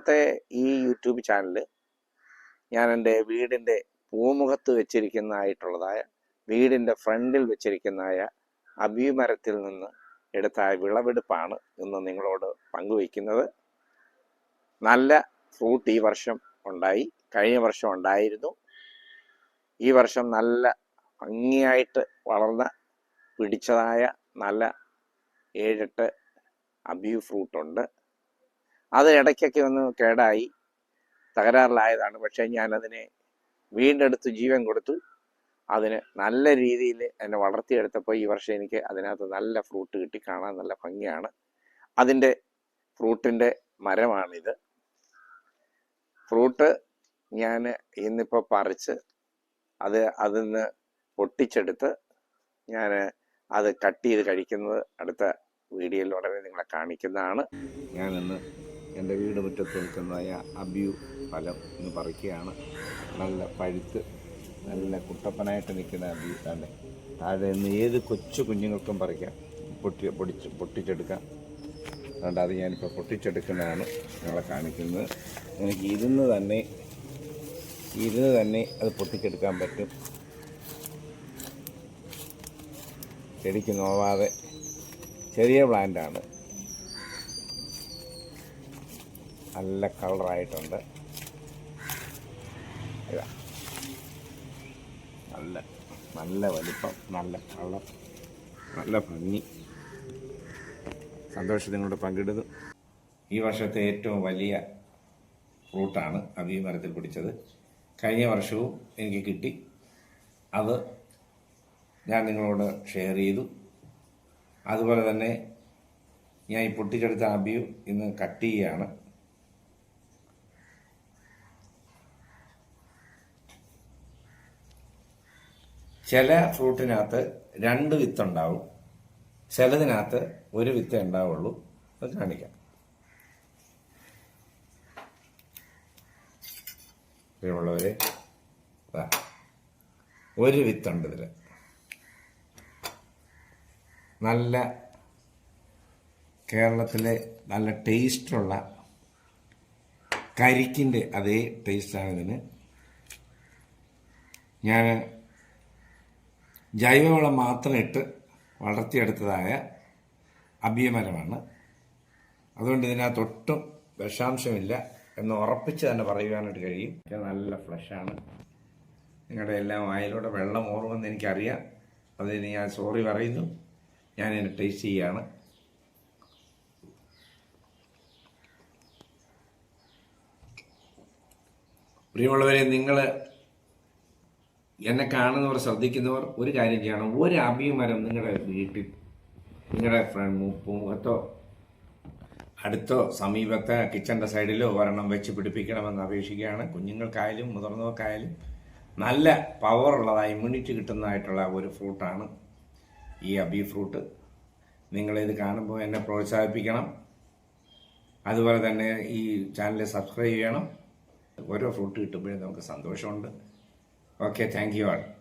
ഇന്നത്തെ ഈ യൂട്യൂബ് ചാനലിൽ ഞാൻ എന്റെ വീടിന്റെ പൂമുഖത്ത് വെച്ചിരിക്കുന്നതായിട്ടുള്ളതായ വീടിന്റെ ഫ്രണ്ടിൽ വെച്ചിരിക്കുന്നതായ അഭിമരത്തിൽ നിന്ന് എടുത്ത വിളവെടുപ്പാണ് ഇന്ന് നിങ്ങളോട് പങ്കുവയ്ക്കുന്നത്. നല്ല ഫ്രൂട്ട് ഈ വർഷം ഉണ്ടായി കഴിഞ്ഞ വർഷം ഉണ്ടായിരുന്നു. ഈ വർഷം നല്ല ഭംഗിയായിട്ട് വളർന്ന പിടിച്ചതായ നല്ല ഏഴെട്ട് അബിയു ഫ്രൂട്ട് ഉണ്ട് അത് ഇടയ്ക്കൊക്കെ ഒന്ന് കേടായി. തകരാറിലായതാണ്. പക്ഷേ ഞാനതിനെ വീണ്ടെടുത്ത് ജീവൻ കൊടുത്തു. അതിന് നല്ല രീതിയിൽ എന്നെ വളർത്തിയെടുത്തപ്പോൾ ഈ വർഷം എനിക്ക് അതിനകത്ത് നല്ല ഫ്രൂട്ട് കിട്ടി. കാണാൻ നല്ല ഭംഗിയാണ്. അതിന്റെ ഫ്രൂട്ടിന്റെ മരമാണിത്. ഫ്രൂട്ട് ഞാൻ ഇന്നിപ്പോൾ പറിച്ച് അത് അതിൽ നിന്ന് പൊട്ടിച്ചെടുത്ത് ഞാൻ അത് കട്ട് ചെയ്ത് കഴിക്കുന്നത് അടുത്ത വീഡിയോയിൽ ഉടനെ നിങ്ങളെ കാണിക്കുന്നതാണ്. ഞാനിന്ന് എന്റെ വീട് മുറ്റത്ത് നിൽക്കുന്നതായ അബ്യു ഫലം ഇന്ന് പറിക്കുകയാണ് നല്ല പഴുത്ത് നല്ല കുട്ടപ്പനായിട്ട് നിൽക്കുന്ന അബ്യു തന്നെ. താഴെ നിന്ന് ഏത് കൊച്ചു കുഞ്ഞുങ്ങൾക്കും പറിക്കാം. പൊട്ടി പൊടിച്ച് പൊട്ടിച്ചെടുക്കാം. അതുകൊണ്ട് അത് ഞാനിപ്പോൾ പൊട്ടിച്ചെടുക്കുന്നതാണ് നിങ്ങളെ കാണിക്കുന്നത്. എനിക്ക് ഇരുന്ന് തന്നെ ഇരുന്ന് തന്നെ അത് പൊട്ടിച്ചെടുക്കാൻ പറ്റും. ചെടിക്ക് നോവാതെ. ചെറിയ പ്ലാന്റാണ്. നല്ല കളറായിട്ടുണ്ട് നല്ല നല്ല വലിപ്പം നല്ല കളർ നല്ല ഭംഗി. സന്തോഷം നിങ്ങളോട് പങ്കിടുന്നു. ഈ വർഷത്തെ ഏറ്റവും വലിയ ഫ്രൂട്ടാണ് അവി മരത്തിൽ പിടിച്ചത്. കഴിഞ്ഞ വർഷവും എനിക്ക് കിട്ടി. അത് ഞാൻ നിങ്ങളോട് ഷെയർ ചെയ്തു. അതുപോലെ തന്നെ ഞാൻ ഈ പൊട്ടിച്ചെടുത്ത അബിയു ഇന്ന് കട്ട് ചെയ്യുകയാണ്. ചില ഫ്രൂട്ടിനകത്ത് രണ്ട് വിത്തുണ്ടാവും. ചിലതിനകത്ത് ഒരു വിത്ത് ഉണ്ടാവുള്ളൂ. അത് കാണിക്കാം. ദാ, ഒരു വിത്തുണ്ട് ഇതിൽ നല്ല കേരളത്തിലെ നല്ല ടേസ്റ്റുള്ള കരിക്കിന്റെ അതേ ടേസ്റ്റാണ് ഇതിന്. ഞാൻ ജൈവവളം മാത്രം ഇട്ട് വളർത്തിയെടുത്തതായ അഭിയമരമാണ്. അതുകൊണ്ട് ഇതിനകത്ത് ഒട്ടും വിഷാംശമില്ല എന്ന് ഉറപ്പിച്ച് തന്നെ പറയുവാനായിട്ട് കഴിയും. നല്ല ഫ്ലഷാണ്. നിങ്ങളുടെ എല്ലാം വായിലൂടെ വെള്ളം ഓർവെന്ന് എനിക്കറിയാം. അതിന് ഞാൻ സോറി പറയുന്നു. ഞാൻ ഇതിനെ ടേസ്റ്റ് ചെയ്യാണ്. പ്രിയമുള്ളവരെ നിങ്ങൾ എന്നെ കാണുന്നവർ ശ്രദ്ധിക്കുന്നവർ ഒരു കാര്യം ചെയ്യണം. ഒരു അഭിമരം നിങ്ങളുടെ വീട്ടിൽ നിങ്ങളുടെ ഫ്രണ്ട് മുഖത്തോ അടുത്തോ സമീപത്തെ കിച്ചന്റെ സൈഡിലോ ഒരെണ്ണം വെച്ച് പിടിപ്പിക്കണമെന്ന് അപേക്ഷിക്കുകയാണ്. കുഞ്ഞുങ്ങൾക്കായാലും മുതിർന്നവർക്കായാലും നല്ല പവറുള്ളതായി ഇമ്മ്യൂണിറ്റി കിട്ടുന്നതായിട്ടുള്ള ഒരു ഫ്രൂട്ടാണ് ഈ അബി ഫ്രൂട്ട് നിങ്ങളിത് കാണുമ്പോൾ എന്നെ പ്രോത്സാഹിപ്പിക്കണം. അതുപോലെ തന്നെ ഈ ചാനൽ സബ്സ്ക്രൈബ് ചെയ്യണം. ഓരോ ഫ്രൂട്ട് കിട്ടുമ്പോഴും നമുക്ക് സന്തോഷമുണ്ട്. Okay, thank you all.